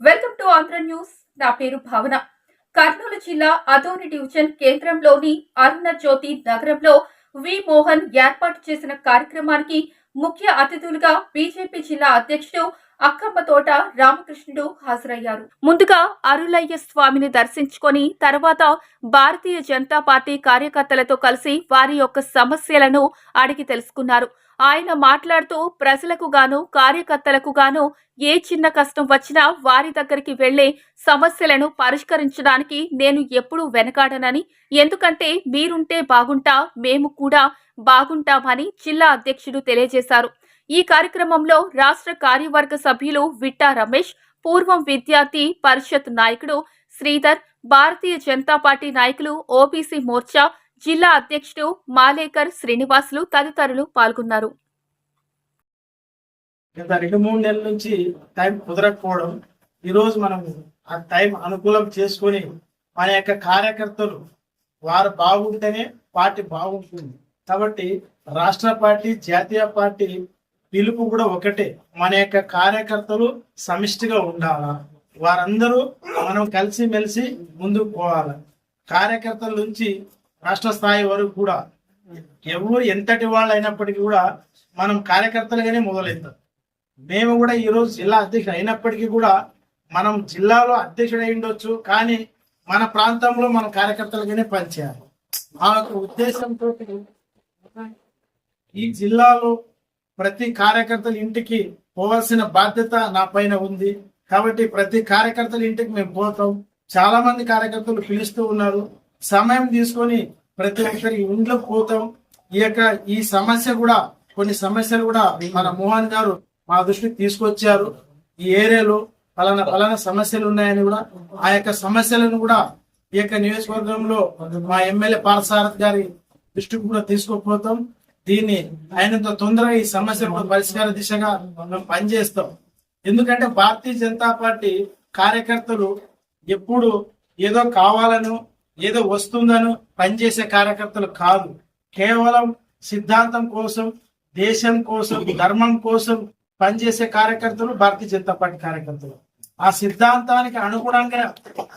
Welcome to Andhra news. నా పేరు భావన. కర్నూలు జిల్లా అదోని డివిజన్ కేంద్రంలోని అరుణ జ్యోతి నగరంలో వి మోహన్ ఏర్పాటు చేసిన కార్యక్రమానికి ముఖ్య అతిథులుగా బీజేపీ జిల్లా అధ్యక్షుడు అక్కమ్మ తోట రామకృష్ణుడు హాజరయ్యారు. ముందుగా అరులయ్య స్వామిని దర్శించుకొని తర్వాత భారతీయ జనతా పార్టీ కార్యకర్తలతో కలిసి వారి యొక్క సమస్యలను అడిగి తెలుసుకున్నారు. ఆయన మాట్లాడుతూ ప్రజలకు గాను కార్యకర్తలకు గాను ఏ చిన్న కష్టం వచ్చినా వారి దగ్గరికి వెళ్ళే సమస్యలను పరిష్కరించడానికి నేను ఎప్పుడూ వెనకాడనని ఎందుకంటే మీరుంటే బాగుంటా మేము కూడా బాగుంటామని జిల్లా అధ్యక్షుడు తెలియజేశారు. ఈ కార్యక్రమంలో రాష్ట్ర కార్యవర్గ సభ్యులు విట్టా రమేష్ పూర్వం విద్యార్థి పరిషత్ నాయకుడు శ్రీధర్ భారతీయ జనతా పార్టీ నాయకులు ఓబీసీ మోర్చా జిల్లా అధ్యక్షుడు మాలేకర్ శ్రీనివాసులు తదితరులు పాల్గొన్నారు. గత రెండు మూడు నెలల నుంచి టైం కుదరకపోవడం ఈరోజు మనం ఆ టైం అనుకూలం చేసుకొని మన యొక్క కార్యకర్తలు వారు బాగుంటేనే పార్టీ బాగుంటుంది. కాబట్టి రాష్ట్ర పార్టీ జాతీయ పార్టీ పిలుపు కూడా ఒకటే. మన యొక్క కార్యకర్తలు సమిష్టిగా ఉండాలా? వారందరూ మనం కలిసి మెలిసి ముందుకు పోవాలి? కార్యకర్తల నుంచి రాష్ట్ర స్థాయి వరకు కూడా ఎవరు ఎంతటి వాళ్ళు అయినప్పటికీ కూడా మనం కార్యకర్తలుగానే మొదలెడతాం మేము కూడా ఈ రోజు జిల్లా అధ్యక్షుడు అయినప్పటికీ కూడా మనం జిల్లాలో అధ్యక్షుడు అయి ఉండొచ్చు కానీ మన ప్రాంతంలో మన కార్యకర్తలుగానే పనిచేయాలి. ఆ యొక్క ఉద్దేశంతో ఈ జిల్లాలో ప్రతి కార్యకర్తల ఇంటికి పోవాల్సిన బాధ్యత నా పైన ఉంది. కాబట్టి ప్రతి కార్యకర్తల ఇంటికి మేము పోతాం. చాలా మంది కార్యకర్తలు పిలుస్తూ ఉన్నారు. సమయం తీసుకొని ప్రతి ఒక్కరి ఇంట్లో పోతాం. ఈ యొక్క ఈ సమస్య కూడా కొన్ని సమస్యలు కూడా మన మోహన్ గారు మా దృష్టికి తీసుకొచ్చారు. ఈ ఏరియాలో పలానా పలానా సమస్యలు ఉన్నాయని కూడా ఆ యొక్క సమస్యలను కూడా ఈ యొక్క నియోజకవర్గంలో మా ఎమ్మెల్యే పార్సారథ్ గారి దృష్టికి కూడా తీసుకుపోతాం దీన్ని ఆయనంత తొందరగా ఈ సమస్య పరిష్కార దిశగా మేము పనిచేస్తాం. ఎందుకంటే భారతీయ జనతా పార్టీ కార్యకర్తలు ఎప్పుడు ఏదో కావాలను ఏదో వస్తుందను పనిచేసే కార్యకర్తలు కాదు. కేవలం సిద్ధాంతం కోసం దేశం కోసం ధర్మం కోసం పనిచేసే కార్యకర్తలు భారతీయ జనతా పార్టీ కార్యకర్తలు. ఆ సిద్ధాంతానికి అనుగుణంగా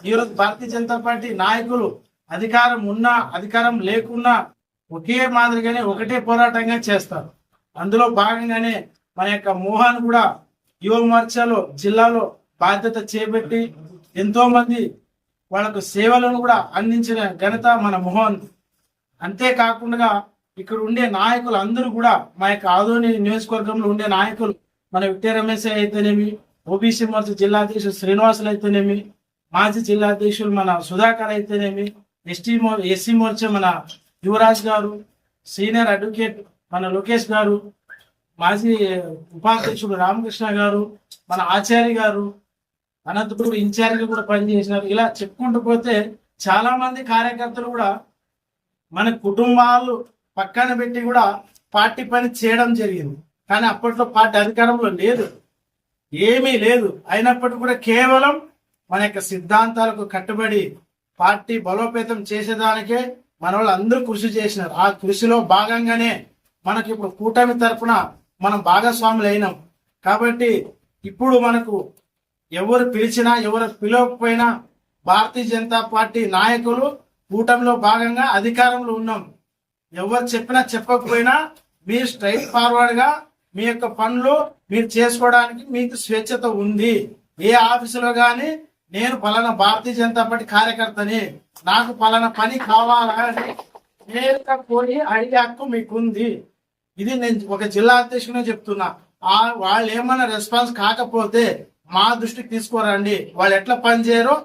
ఈరోజు భారతీయ జనతా పార్టీ నాయకులు అధికారం ఉన్నా అధికారం లేకున్నా ఒకే మాదిరిగానే ఒకటే పోరాటంగా చేస్తారు. అందులో భాగంగానే మన యొక్క మోహన్ కూడా యువ మోర్చాలో జిల్లాలో బాధ్యత చేపట్టి ఎంతో మంది వాళ్ళకు సేవలను కూడా అందించిన ఘనత మన మోహన్. అంతేకాకుండా ఇక్కడ ఉండే నాయకులు అందరూ కూడా మా యొక్క ఆదోని నియోజకవర్గంలో ఉండే నాయకులు మన విక్టే రమేష్ అయితేనేమి ఓబీసీ మోర్చా జిల్లా అధ్యక్షుడు శ్రీనివాసులు అయితేనేమి మాజీ జిల్లా అధ్యక్షులు మన సుధాకర్ అయితేనేమి ఎస్టీ మో ఎస్సీ మోర్చా మన యువరాజ్ గారు సీనియర్ అడ్వకేట్ మన లోకేష్ గారు మాజీ ఉపాధ్యక్షుడు రామకృష్ణ గారు మన ఆచార్య గారు అనంతపురం ఇన్ఛార్జ్ కూడా పనిచేసినారు ఇలా చెప్పుకుంటూ పోతే చాలా మంది కార్యకర్తలు కూడా మన కుటుంబాలు పక్కన పెట్టి కూడా పార్టీ పని చేయడం జరిగింది. కానీ అప్పట్లో పార్టీ అధికారంలో లేదు. ఏమీ లేదు. అయినప్పటికీ కూడా కేవలం మన యొక్క సిద్ధాంతాలకు కట్టుబడి పార్టీ బలోపేతం చేసేదానికే మన వాళ్ళు అందరూ కృషి చేసినారు. ఆ కృషిలో భాగంగానే మనకి ఇప్పుడు కూటమి తరఫున మనం భాగస్వాములు అయినాం. కాబట్టి ఇప్పుడు మనకు ఎవరు పిలిచినా ఎవరు పిలవకపోయినా భారతీయ జనతా పార్టీ నాయకులు కూటమిలో భాగంగా అధికారంలో ఉన్నాం. ఎవరు చెప్పినా చెప్పకపోయినా మీరు స్ట్రైట్ ఫార్వర్డ్గా మీ యొక్క పనులు మీరు చేసుకోవడానికి మీకు స్వేచ్ఛత ఉంది. ఏ ఆఫీసులో గాని నేను పలానా భారతీయ జనతా పార్టీ కార్యకర్తని నాకు పలానా పని కావాలని నేరుగా కోరి అడిగే హక్కు మీకుంది. ఇది నేను ఒక జిల్లా అధ్యక్షునే చెప్తున్నా. వాళ్ళు ఏమైనా రెస్పాన్స్ కాకపోతే మా దృష్టికి తీసుకోరండి. వాళ్ళు ఎట్లా పనిచేయరో